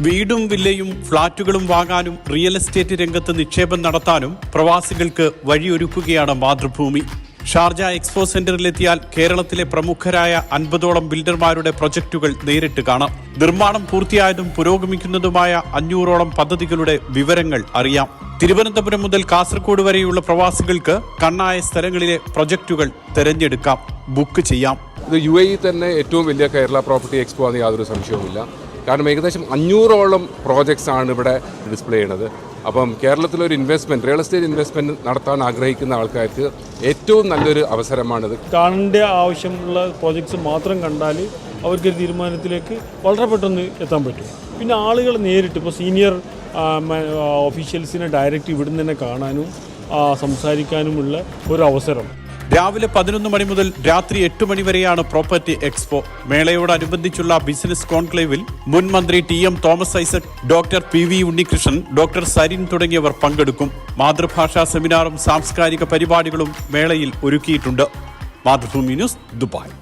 വീടും വില്ലയും ഫ്ളാറ്റുകളും വാങ്ങാനും real estate രംഗത്ത് നിക്ഷേപം നടത്താനും പ്രവാസികൾക്ക് വഴിയൊരുക്കുകയാണ് മാതൃഭൂമി. ഷാർജ എക്സ്പോ സെന്ററിലെത്തിയാൽ കേരളത്തിലെ പ്രമുഖരായ അൻപതോളം ബിൽഡർമാരുടെ പ്രൊജക്ടുകൾ നേരിട്ട് കാണാം. നിർമ്മാണം പൂർത്തിയായതും പുരോഗമിക്കുന്നതുമായ അഞ്ഞൂറോളം പദ്ധതികളുടെ വിവരങ്ങൾ അറിയാം. തിരുവനന്തപുരം മുതൽ കാസർഗോഡ് വരെയുള്ള പ്രവാസികൾക്ക് കണ്ണായ സ്ഥലങ്ങളിലെ പ്രൊജക്ടുകൾ തിരഞ്ഞെടുക്കാം. ബുക്ക് ചെയ്യാം. ഇത് യു എ തന്നെ ഏറ്റവും വലിയ കേരള പ്രോപ്പർട്ടി എക്സ്പോ ആണ് യാതൊരു സംശയവുമില്ല. കാരണം ഏകദേശം അഞ്ഞൂറോളം പ്രോജക്ട്സ് ആണ് ഇവിടെ ഡിസ്പ്ലേ ചെയ്യുന്നത് അപ്പം കേരളത്തിലൊരു ഇൻവെസ്റ്റ്മെന്റ് റിയൽ എസ്റ്റേറ്റ് ഇൻവെസ്റ്റ്മെന്റ് നടത്താൻ ആഗ്രഹിക്കുന്ന ആൾക്കാർക്ക് ഏറ്റവും നല്ലൊരു അവസരമാണിത്. കാണേണ്ട ആവശ്യമുള്ള പ്രോജക്ട്സ് മാത്രം കണ്ടാൽ അവർക്കൊരു തീരുമാനത്തിലേക്ക് വളരെ പെട്ടെന്ന് എത്താൻ പറ്റും. പിന്നെ ആളുകൾ നേരിട്ട് ഇപ്പോൾ സീനിയർ ഓഫീഷ്യൽസിനെ ഡയറക്റ്റ് ഇവിടുന്ന് തന്നെ കാണാനും സംസാരിക്കാനുമുള്ള ഒരു അവസരം. രാവിലെ പതിനൊന്ന് മണി മുതൽ രാത്രി എട്ട് മണി വരെയാണ് പ്രോപ്പർട്ടി എക്സ്പോ. മേളയോടനുബന്ധിച്ചുള്ള ബിസിനസ് കോൺക്ലേവിൽ മുൻ മന്ത്രി T M Thomas Isaac doctor P V Unnikrishnan doctor Sarin തുടങ്ങിയവർ പങ്കെടുക്കും. മാതൃഭാഷാ സെമിനാറും സാംസ്കാരിക പരിപാടികളും മേളയിൽ ഒരുക്കിയിട്ടുണ്ട്. Mathrubhumi news Dubai.